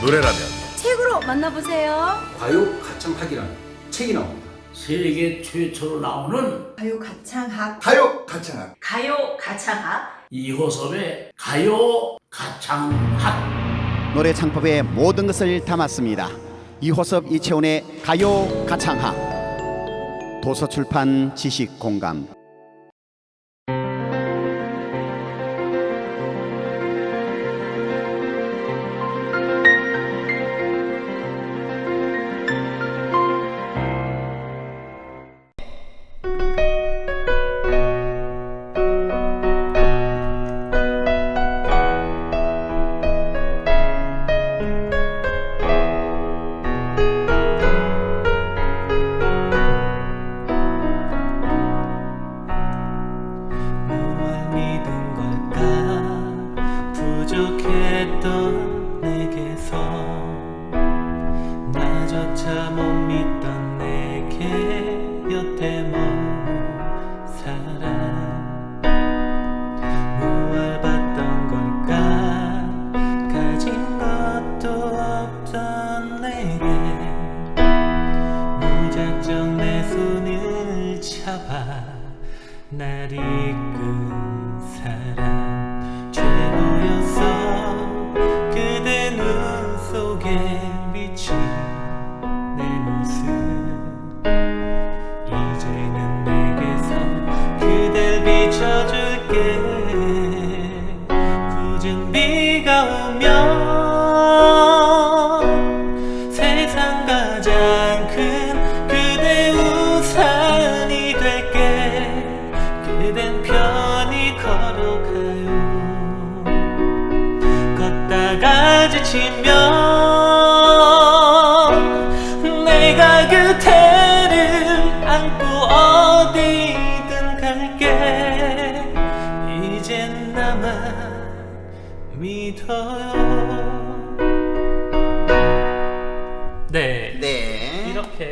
노래라면 책으로 만나보세요. 가요 가창학이라는 책이 나옵니다. 세계 최초로 나오는 가요 가창학. 가요 가창학. 가요 가창학. 이호섭의 가요 가창학 노래 창법의 모든 것을 담았습니다. 이호섭 이채훈의 가요 가창학 도서출판 지식공감 이끈 사람 네, 네. 이렇게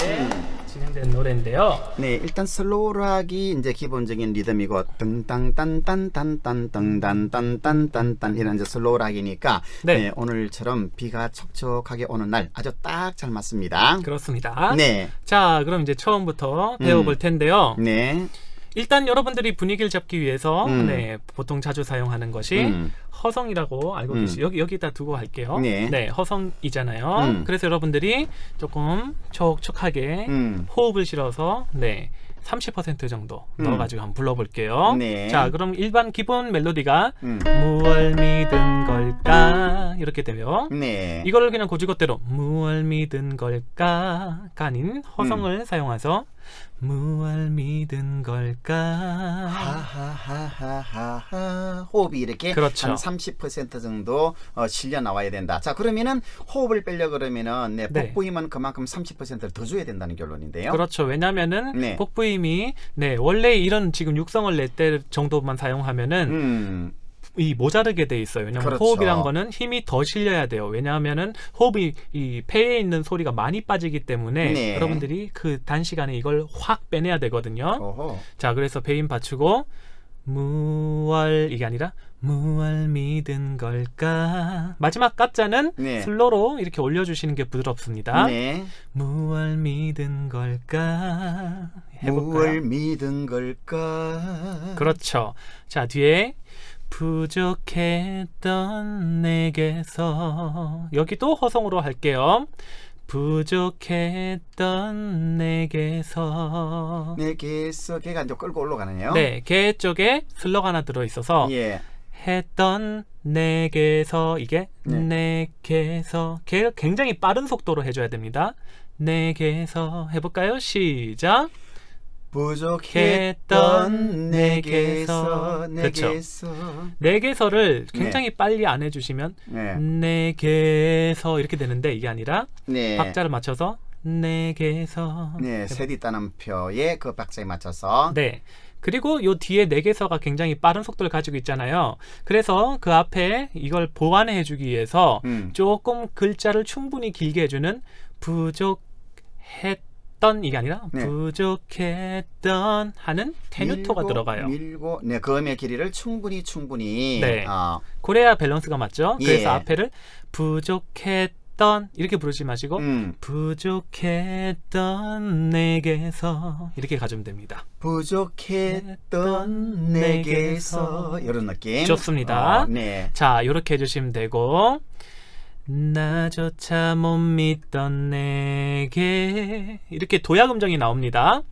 진행된 노래인데요. 네, 일단 슬로우락이 이제 기본적인 리듬이고 등땅딴딴딴딴땅딴딴딴딴딴 이런 이제 슬로우락이니까 네. 네, 오늘처럼 비가 촉촉하게 오는 날 아주 딱 잘 맞습니다. 그렇습니다. 네. 자, 그럼 이제 처음부터 배워볼 음. 텐데요. 네. 일단 여러분들이 분위기를 잡기 위해서 음. 네, 보통 자주 사용하는 것이 음. 허성이라고 알고 음. 계시 여기 여기다 두고 할게요. 네. 허성이잖아요. 음. 그래서 여러분들이 조금 촉촉하게 음. 호흡을 실어서 네. 30% 정도 음. 넣어가지고 한번 불러볼게요. 네. 자, 그럼 일반 기본 멜로디가 음. 무얼 믿은 걸까 이렇게 되면 네. 이거를 그냥 고지것대로 무얼 믿은 걸까가 아닌 허성을 음. 사용해서 무얼 믿은 걸까 하하하하하 호흡이 이렇게 그렇죠. 한 30% 정도 어, 실려 나와야 된다. 자 그러면은 호흡을 빼려 그러면은 네, 네. 복부 힘은 그만큼 30%를 더 줘야 된다는 결론인데요. 그렇죠. 왜냐면은 네. 복부 힘이 네 원래 이런 지금 육성을 낼 때 정도만 사용하면은 음, 이 모자르게 돼 있어요. 왜냐하면 그렇죠. 호흡이란 거는 힘이 더 실려야 돼요. 왜냐하면은 호흡이 이 폐에 있는 소리가 많이 빠지기 때문에 네. 여러분들이 그 단시간에 이걸 확 빼내야 되거든요. 오호. 자, 그래서 배임 받치고 무얼 이게 아니라 무얼 믿은 걸까 마지막 가짜는 네. 슬로로 이렇게 올려주시는 게 부드럽습니다. 네. 무얼 믿은 걸까 해볼까요? 무얼 믿은 걸까? 그렇죠. 자 뒤에 부족했던 내게서 여기도 허성으로 할게요. 부족했던 내게서 내게서 걔가 이제 끌고 올라가네요. 네, 개 쪽에 슬러가 하나 들어 있어서 예. 했던 내게서 이게 네. 내게서 걔 굉장히 빠른 속도로 해줘야 됩니다. 내게서 해볼까요? 시작. 부족했던 내게서 그렇죠. 내게서 내게서를 굉장히 빨리 안 해주시면 네. 내게서 이렇게 되는데 이게 아니라 네. 박자를 맞춰서 내게서 네, 따는 표에 그 박자에 맞춰서 네. 그리고 요 뒤에 네개서가 굉장히 빠른 속도를 가지고 있잖아요. 그래서 그 앞에 이걸 보완해 주기 위해서 음. 조금 글자를 충분히 길게 해주는 부족했 던 이게 아니라 네. 부족했던 하는 테뉴토가 밀고, 들어가요. 밀고 네, 그 음의 길이를 충분히 충분히 네. 어, 그래야 밸런스가 맞죠. 예. 그래서 앞에를 부족했던 부족했던 이렇게 부르지 마시고 음. 부족했던 내게서 이렇게 가주면 됩니다. 부족했던 내게서 이런 느낌. 좋습니다. 어, 네. 자, 이렇게 해주시면 되고 나조차 못 믿던 내게 이렇게 도약 음정이 나옵니다.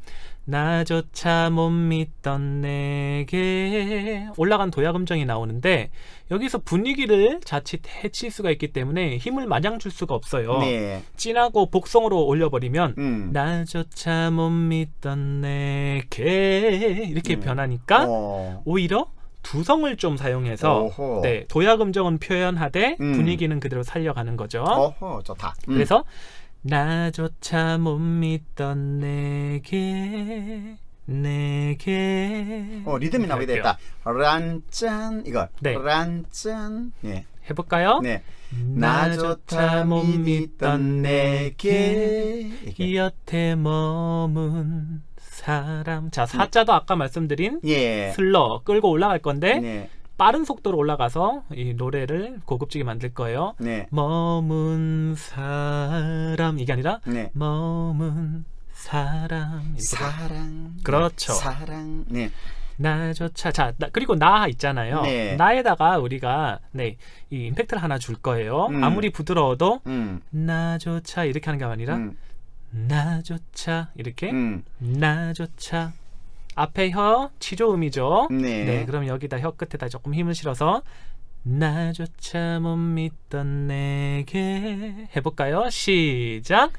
나조차 못 믿던 내게 올라간 도약 음정이 나오는데 여기서 분위기를 자칫 해칠 수가 있기 때문에 힘을 마냥 줄 수가 없어요. 네. 진하고 복성으로 올려버리면 음. 나조차 못 믿던 내게 이렇게 음. 변하니까 어. 오히려 두성을 좀 사용해서 오호. 네, 도약 음정은 표현하되 음. 분위기는 그대로 살려가는 거죠. 어허, 좋다. 음. 그래서 나조차 못 믿던 내게 내게 어, 리듬이 나오게 할게요. 됐다. 란짠 이거. 네. 란짠. 네. 해볼까요? 네. 나조차 못 믿던 내게 이렇게. 여태 머문 사람 자 사자도 아까 말씀드린 예. 슬러 끌고 올라갈 건데 네. 빠른 속도로 올라가서 이 노래를 고급지게 만들 거예요. 네. 머문 사람 이게 아니라 네. 머문 사람 사랑. 그렇죠. 사랑. 네. 나조차 자 나- 그리고 나 있잖아요. 네. 나에다가 우리가 네 이 임팩트를 하나 줄 거예요. 음. 아무리 부드러워도 음. 나조차 이렇게 하는 게 아니라 음. 나조차 이렇게 음. 나조차 앞에 혀 치조음이죠. 네. 네, 그럼 여기다 혀 끝에다 조금 힘을 실어서 나조차 못 믿던 내게 해볼까요? 시작.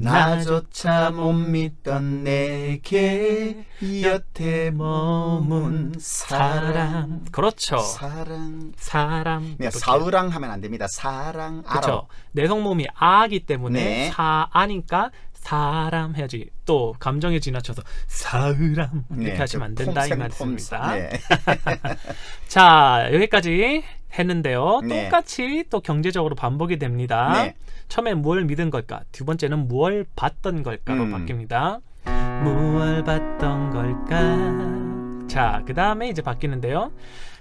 나조차 못 믿던 내게 여태 머문 사랑. 그렇죠. 사랑. 사람. 네. 사우랑 하면 안 됩니다. 사랑. 그렇죠. 내성몸이 아기 때문에 네. 사아니까 사람 해야지. 또 감정에 지나쳐서 사람 이렇게 네, 하시면 안그 된다 이 폼생, 말씀입니다. 네. 자 여기까지 했는데요. 네. 똑같이 또 경제적으로 반복이 됩니다. 네. 처음에 무엇을 믿은 걸까? 두 번째는 무엇을 봤던 걸까로 음. 바뀝니다. 무엇을 봤던 걸까? 자, 그 다음에 이제 바뀌는데요.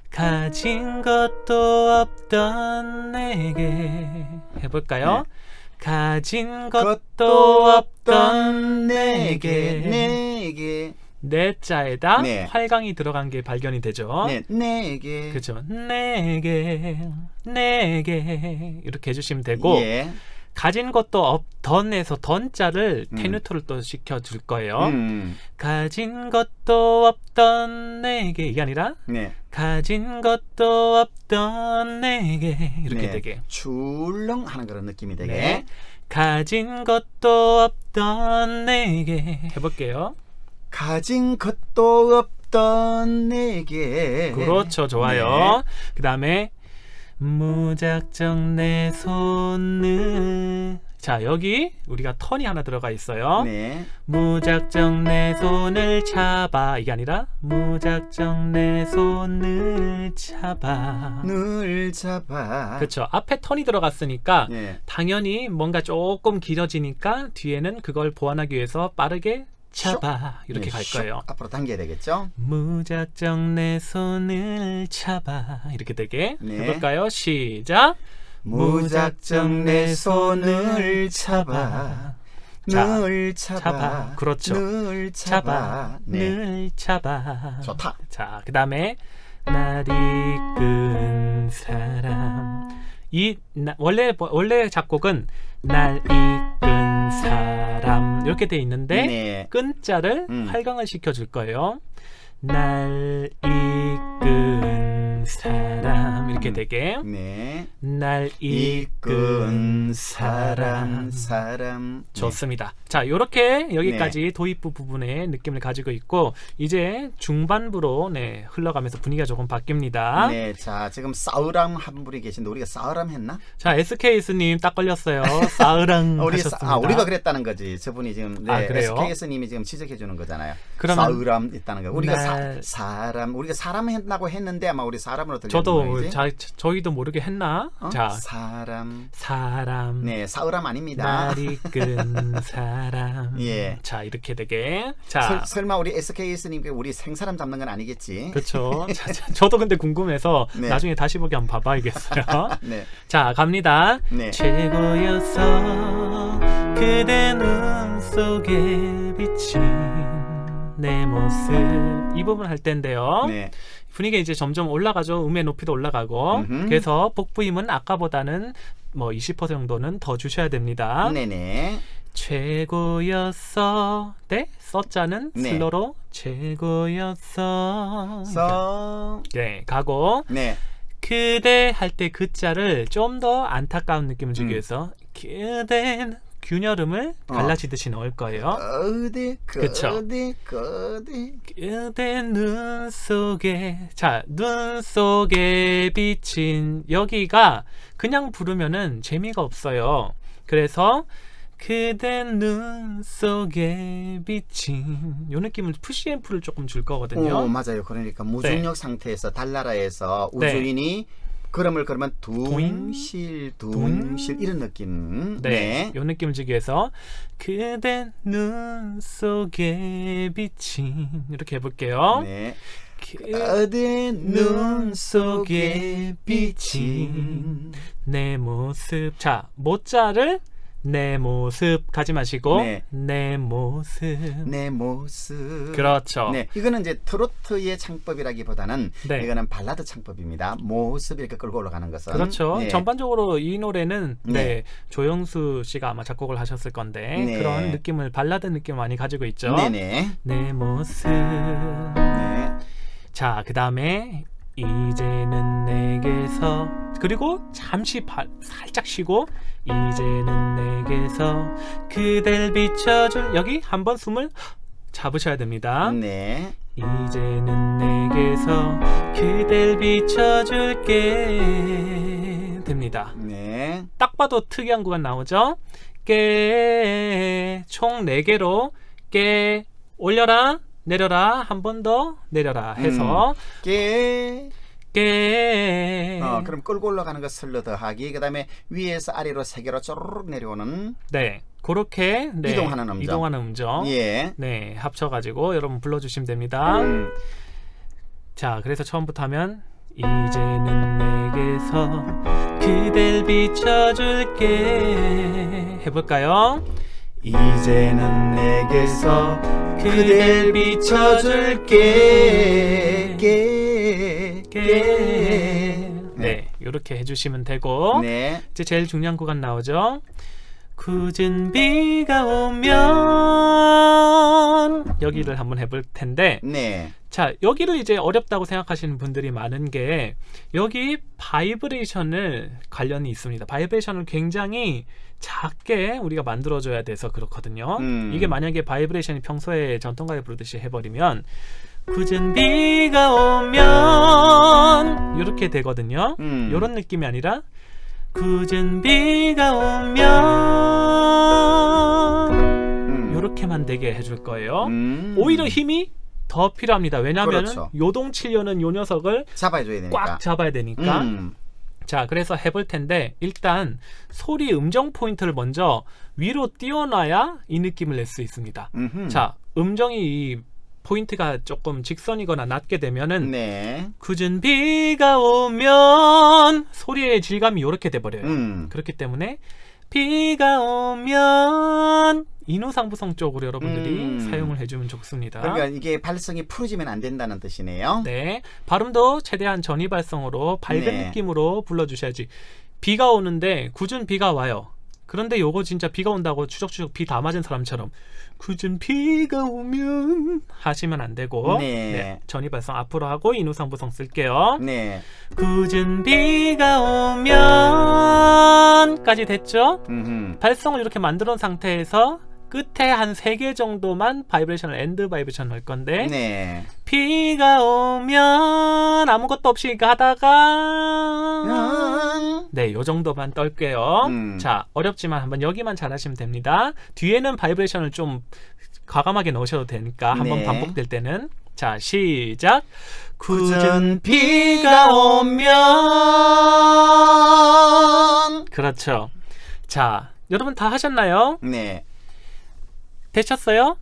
가진 것도 없던 내게 해볼까요? 네. 가진 것도 없던 내게 내게 내 자에다 네. 활강이 들어간 게 발견이 되죠. 네 내게 그죠? 내게 내게 이렇게 해주시면 되고 예. 가진 것도 없 던에서 던자를 음. 테뉴트를 또 시켜줄 거예요. 음. 가진 것도 없던 내게 이게 아니라 네. 가진 것도 없던 내게 이렇게 네. 되게 출렁 하는 그런 느낌이 되게. 네. 가진 것도 없던 내게 해볼게요. 가진 것도 없던 내게. 그렇죠, 좋아요. 그 다음에 무작정 내 손을 자 여기 우리가 턴이 하나 들어가 있어요. 네. 무작정 내 손을 잡아 이게 아니라 무작정 내 손을 잡아 늘 잡아. 그렇죠 앞에 턴이 들어갔으니까 네. 당연히 뭔가 조금 길어지니까 뒤에는 그걸 보완하기 위해서 빠르게 잡아 이렇게 네, 갈슉 거예요 앞으로 당겨야 되겠죠? 무작정 내 손을 잡아 이렇게 되게 네. 해볼까요 시작 무작정 내 손을 잡아. 자, 늘 잡아. 잡아. 그렇죠. 늘 잡아. 잡아 네. 늘 잡아 좋다. 자, 그 다음에 날 이끈 사람 이 나- 원래 원래 작곡은 날 이끈 사람 이렇게 돼 있는데 네. 끈자를 음. 활강을 시켜줄 거예요. 날 이끈 사람 이렇게 음. 되게 네. 날 이끈 사람 사람 사람. 네. 좋습니다. 자, 이렇게 여기까지 도입부 부분의 느낌을 가지고 있고 이제 중반부로 네, 흘러가면서 분위기가 조금 바뀝니다. 네, 자 지금 싸우람 한 분이 계신데 우리가 싸우람 했나? 자, SKS님 딱 걸렸어요. 싸으랑 어, 우리 하셨습니다. 싸- 아, 우리가 그랬다는 거지. 저분이 지금 네, 아, 그래요? SKS님이 지금 지적해 주는 거잖아요. 그러면- 싸우람 있다는 거. 우리가 날- 사, 람 우리가 사람 했다고 했는데 아마 우리 사람 사람으로 들리는 저도? 자, 저희도 모르게 했나? 어? 자, 사람. 사람. 네, 사우람 아닙니다. 말이 끈 사람. 예. 자, 이렇게 되게. 자. 설, 설마 우리 SKS님께 우리 생사람 잡는 건 아니겠지? 그렇죠. 자, 자, 저도 근데 궁금해서 네. 나중에 다시 보기 한번 봐봐야겠어요. 네. 자, 갑니다. 네. 최고였어 그대 눈 속에 비친 내 모습 이 부분 할 텐데요. 네. 분위기가 이제 점점 올라가죠. 음의 높이도 올라가고 음흠. 그래서 복부임은 아까보다는 뭐 20% 정도는 더 주셔야 됩니다. 네네. 최고였어. 네, 써자는 네. 슬로로 최고였어. 서. 네, 가고 네. 그대 할 때 그 자를 좀 더 안타까운 느낌을 주기 음. 위해서 그댄 균열음을 어. 갈라지듯이 넣을 거예요. 어디 그쵸. 어디 어디 그대 눈 속에 자, 눈 속에 비친 여기가 그냥 부르면은 재미가 없어요. 그래서 그대 눈 속에 비친 요 느낌을 푸시 앰프를 조금 줄 거거든요. 오 맞아요. 그러니까 무중력 상태에서 달나라에서 네. 우주인이 걸음을 걸으면 도잉, 둥실 둥실 이런 느낌. 네, 요 느낌을 주기 위해서 그대 눈 속에 비친 이렇게 해볼게요. 네. 그 어디 눈 속에 비친 내 모습. 자, 모자를 내 모습 가지 마시고 네. 내 모습. 내 모습. 그렇죠. 네, 이거는 이제 트로트의 창법이라기보다는 네. 이거는 발라드 창법입니다. 모습 이렇게 끌고 올라가는 것은 그렇죠. 네. 전반적으로 이 노래는 네. 네. 조영수 씨가 아마 작곡을 하셨을 건데 네. 그런 느낌을 발라드 느낌을 많이 가지고 있죠. 네네. 내 모습. 네. 자, 그 다음에 이제는 내게서 그리고 잠시 바, 살짝 쉬고 이제는 내게서 그댈 비춰줄 여기 한번 숨을 잡으셔야 됩니다. 네. 이제는 내게서 그댈 비춰줄게 됩니다. 네. 딱 봐도 특이한 구간 나오죠? 깨 총 4개로 깨 올려라 내려라 한 번 더 내려라 해서 깨. 깨 어, 그럼 끌고 올라가는 거 슬러 더하기. 그다음에 위에서 아래로 세 개로 쪼르륵 내려오는. 네 그렇게 네, 이동하는 음정. 이동하는 음정 예. 네 합쳐 가지고 여러분 불러 주시면 됩니다 음. 자 그래서 처음부터 하면 이제는 내게서 그댈 비춰줄게 해볼까요? 이제는 내게서 그댈 비춰줄게. 깨. 깨. 네 이렇게 해주시면 되고 네. 이제 제일 중요한 구간 나오죠. 굳은 비가 오면 여기를 한번 해볼 텐데 네. 자 여기를 이제 어렵다고 생각하시는 분들이 많은 게 여기 바이브레이션을 관련이 있습니다. 바이브레이션을 굉장히 작게 우리가 만들어줘야 돼서 그렇거든요. 음. 이게 만약에 바이브레이션이 평소에 전통가에 부르듯이 해버리면 굳은 비가 오면 이렇게 되거든요. 음. 이런 느낌이 아니라 굳은 비가 오면 음. 이렇게만 되게 해줄 거예요. 음. 오히려 힘이 더 필요합니다. 왜냐하면 그렇죠. 요동치려는 요 녀석을 잡아줘야 되니까. 꽉 잡아야 되니까. 음. 자, 그래서 해볼 텐데 일단 소리 음정 포인트를 먼저 위로 띄워놔야 이 느낌을 낼 수 있습니다. 음흠. 자, 음정이 이 포인트가 조금 직선이거나 낮게 되면은 네. 굳은 비가 오면 소리의 질감이 이렇게 돼버려요. 음. 그렇기 때문에 비가 오면 인후상부성 쪽으로 여러분들이 음. 사용을 해주면 좋습니다. 그러니까 이게 발성이 풀어지면 안 된다는 뜻이네요. 네, 발음도 최대한 전이 발성으로 밝은 네. 느낌으로 불러주셔야지. 비가 오는데 굳은 비가 와요. 그런데 요거 진짜 비가 온다고 추적추적 비 다 맞은 사람처럼 굳은 비가 오면 하시면 안 되고 네. 전이 발성 앞으로 하고 인후상부성 쓸게요. 네. 굳은 비가 오면까지 됐죠? 음흠. 발성을 이렇게 만들어 놓은 상태에서 끝에 한 세 개 정도만 바이브레이션을 엔드 바이브레이션 할 건데 네. 비가 오면 아무것도 없이 가다가 음. 네, 요 정도만 떨게요. 음. 자, 어렵지만 한번 여기만 잘하시면 됩니다. 뒤에는 바이브레이션을 좀 과감하게 넣으셔도 되니까 한번 네. 반복될 때는 자, 시작. 굳은 비가 오면 그렇죠. 자, 여러분 다 하셨나요? 네. 되셨어요?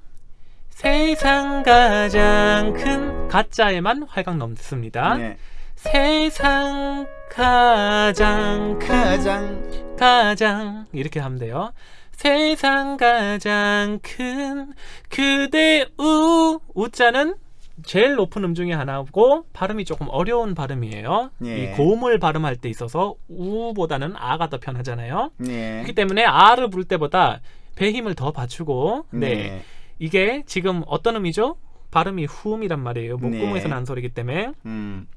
세상 가장 큰 가짜에만 활강 넘습니다. 네. 세상 가장 큰 가장 가장 이렇게 하면 돼요. 세상 가장 큰 그대 우 우자는 제일 높은 음 중에 하나고 발음이 조금 어려운 발음이에요. 예. 이 고음을 발음할 때 있어서 우보다는 아가 더 편하잖아요. 네. 그렇기 때문에 아를 부를 때보다 배 힘을 더 받추고 네. 네. 이게 지금 어떤 음이죠? 발음이 후음이란 말이에요. 목구멍에서 네. 난 소리이기 때문에 음.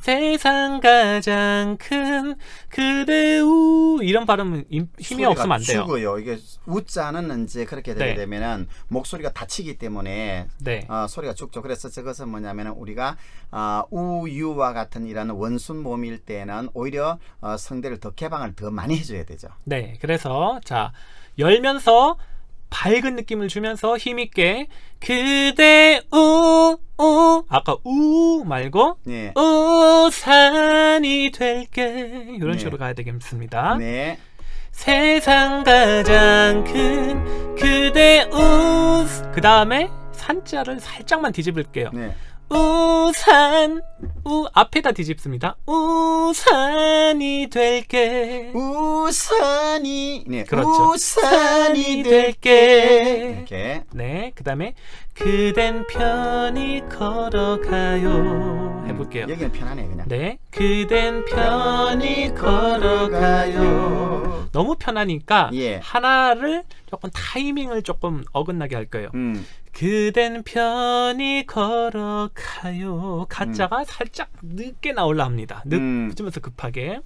세상 가장 큰 그대 우 이런 발음은 임- 힘이 없으면 안 돼요. 죽어요. 이게 우자는 이제 그렇게 되게 네. 되면은 목소리가 다치기 때문에 네. 어, 소리가 죽죠. 그래서 저것은 뭐냐면은 우리가 어, 우유와 같은 이런 원순 모음일 때는 오히려 어, 성대를 더 개방을 더 많이 해줘야 되죠. 네. 그래서 자 열면서 밝은 느낌을 주면서 힘 있게 그대 우 우 아까 우 말고 네. 우산이 될게 이런 네. 식으로 가야 되겠습니다. 네. 세상 가장 큰 그대 우그 다음에 산자를 살짝만 뒤집을게요. 네. 우산 우 앞에다 뒤집습니다. 우산이 될게 우산이 네. 그렇죠. 우산이 될게 이렇게 네, 그 다음에 그댄 편히 걸어가요 해볼게요. 여기는 편하네 그냥. 네, 그댄 편히 걸어가요. 너무 편하니까 예. 하나를 조금 타이밍을 조금 어긋나게 할 거예요. 음. 그댄 편히 걸어가요. 가짜가 살짝 늦게 나올라 합니다. 음. 늦으면서 급하게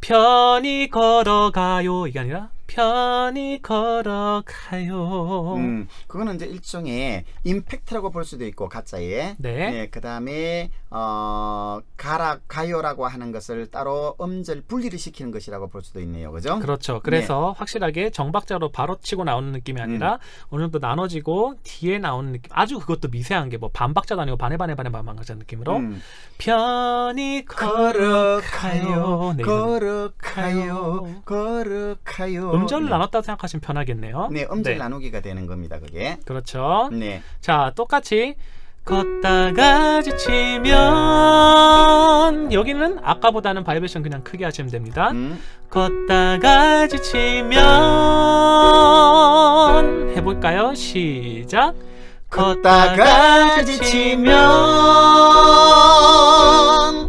편히 걸어가요 이게 아니라 편히 걸어가요. 음, 그거는 이제 일종의 임팩트라고 볼 수도 있고 가짜에. 네. 그다음에 어 가라 가요라고 하는 것을 따로 음절 분리를 시키는 것이라고 볼 수도 있네요. 그죠? 그렇죠. 그래서 확실하게 정박자로 바로 치고 나오는 느낌이 아니라 어느 정도 나눠지고 뒤에 나오는 느낌. 아주 그것도 미세한 게 뭐 반박자도 아니고 반에 반에 반에 반박자 느낌으로 음. 편히 걸어가요. 네, 이건. 걸어가요. 걸어가요. 음절을 네. 나눴다 생각하시면 편하겠네요. 네, 음절 나누기가 되는 겁니다. 그게. 그렇죠. 네. 자, 똑같이 걷다가 지치면 여기는 아까보다는 바이브레이션 그냥 크게 하시면 됩니다. 음. 걷다가 지치면 해볼까요? 시작. 걷다가 지치면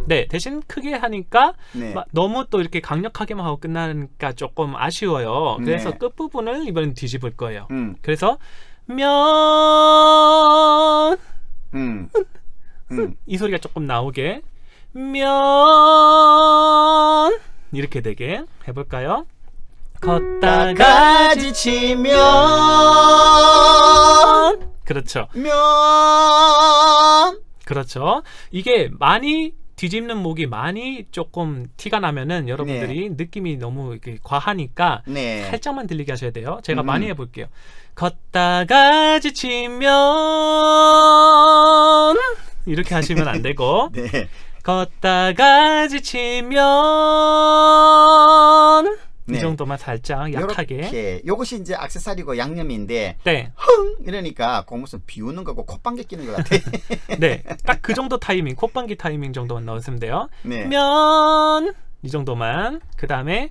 네 대신 크게 하니까 네. 막 너무 또 이렇게 강력하게만 하고 끝나니까 조금 아쉬워요. 그래서 네. 끝 부분을 이번엔 뒤집을 거예요. 음. 그래서 면 음. 음. 이 소리가 조금 나오게 면 이렇게 되게 해볼까요? 걷다가 걷다가 지치면 그렇죠, 면 그렇죠. 이게 많이 뒤집는 목이 많이 조금 티가 나면은 여러분들이 느낌이 너무 이렇게 과하니까 네. 살짝만 들리게 하셔야 돼요. 제가 음. 많이 해볼게요. 걷다가 지치면 이렇게 하시면 안 되고 네. 걷다가 지치면 이 네. 정도만 살짝 약하게. 요렇게. 요것이 이제 액세서리고 양념인데 네, 흥! 이러니까 꼭 무슨 비우는 거고 콧방귀 끼는 것 같아. 네, 딱 그 정도 타이밍, 콧방귀 타이밍 정도만 넣으시면 돼요. 네. 면! 이 정도만. 그 다음에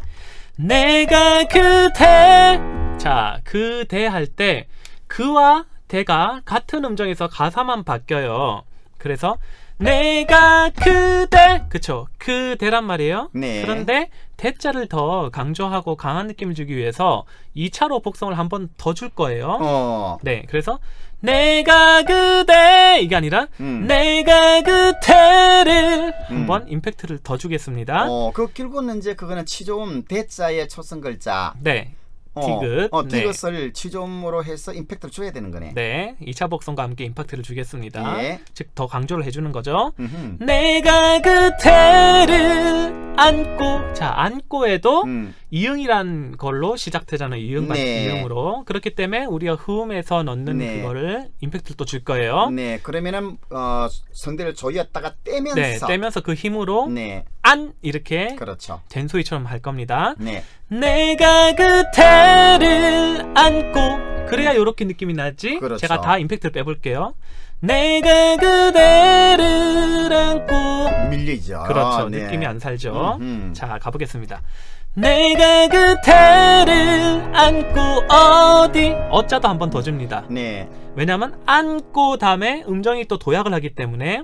내가 그대! 자 그대 할 때 그와 대가 같은 음정에서 가사만 바뀌어요. 그래서 내가 그대 그쵸 그대란 말이에요 네. 그런데 대자를 더 강조하고 강한 느낌을 주기 위해서 2차로 복성을 한 번 더 줄 거예요 어. 네 그래서 내가 그대 이게 아니라 음. 내가 그대를 음. 한번 임팩트를 더 주겠습니다. 어, 그 길고는 이제 그거는 치조음 대자의 초성 글자 네. 어, 디귿. 어, 네. 취점으로 해서 임팩트를 줘야 되는 거네. 네, 2차 복선과 함께 임팩트를 주겠습니다. 예. 즉더 강조를 해주는 거죠. 음흠. 내가 그대를 안고 자 안고에도 음. 이응이란 걸로 시작되잖아요. 이응 반 네. 이응으로 그렇기 때문에 우리가 흐음에서 넣는 네. 그거를 임팩트를 또 줄 거예요. 네, 그러면은 어, 성대를 조였다가 떼면서 네, 떼면서 그 힘으로 네, 안 이렇게 그렇죠. 된소리처럼 할 겁니다. 네, 내가 그대를 안고 그래야 이렇게 느낌이 나지. 그렇죠. 제가 다 임팩트를 빼볼게요. 내가 그대를 안고 밀리죠. 그렇죠. 네. 느낌이 안 살죠. 음흠. 자 가보겠습니다. 내가 그대를 안고 어디 어짜도 한 번 더 줍니다. 네, 왜냐하면 안고 다음에 음정이 또 도약을 하기 때문에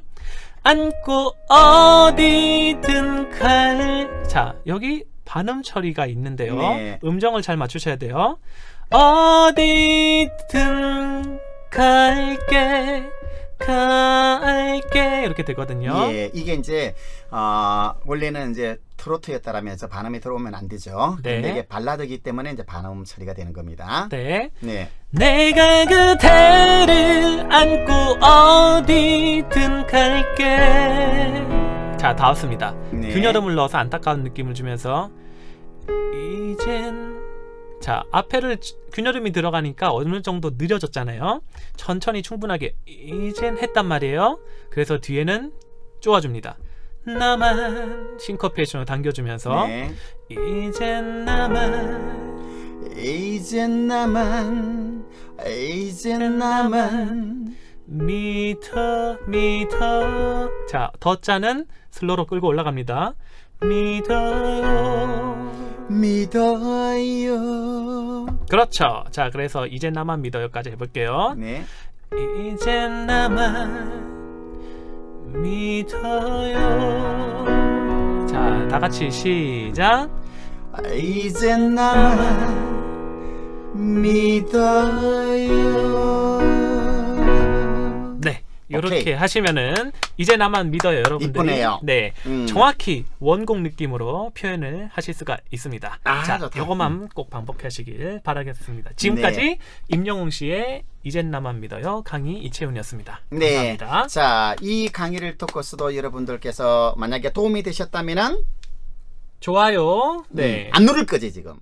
안고 어디든 갈. 자 여기 반음 처리가 있는데요. 네. 음정을 잘 맞추셔야 돼요. 어디든 갈게 갈게 이렇게 되거든요. 예, 이게 이제 어, 원래는 이제 트로트였다라면 서 반음이 들어오면 안 되죠. 네. 근데 이게 발라드기 때문에 이제 반음 처리가 되는 겁니다. 네. 네, 내가 그대를 안고 어디든 갈게. 자, 다 왔습니다. 네. 균열음을 넣어서 안타까운 느낌을 주면서 이젠 자, 앞에를 주- 균열음이 들어가니까 어느 정도 느려졌잖아요. 천천히 충분하게 이젠 했단 말이에요. 그래서 뒤에는 쪼아줍니다. 나만 싱커피에이션을 당겨주면서 네. 이젠 나만 이젠 나만, 이젠 나만. 미터 미터 자 더자는 슬로로 끌고 올라갑니다 믿어요 믿어요. 그렇죠 자 그래서 이제 나만 믿어요까지 해볼게요 네, 이제 나만 믿어요 자 다 같이 시작 이젠 나만 믿어요. 네 이렇게 오케이. 하시면은 이제 나만 믿어요 여러분들이 이쁘네요. 네 음. 정확히 원곡 느낌으로 표현을 하실 수가 있습니다. 아, 자, 좋다. 요것만 꼭 반복하시길 바라겠습니다. 지금까지 네. 임영웅 씨의 이젠 나만 믿어요 강의 이채훈이었습니다. 네. 감사합니다. 자, 이 강의를 듣고서도 여러분들께서 만약에 도움이 되셨다면은 좋아요. 네. 음, 안 누를 거지 지금.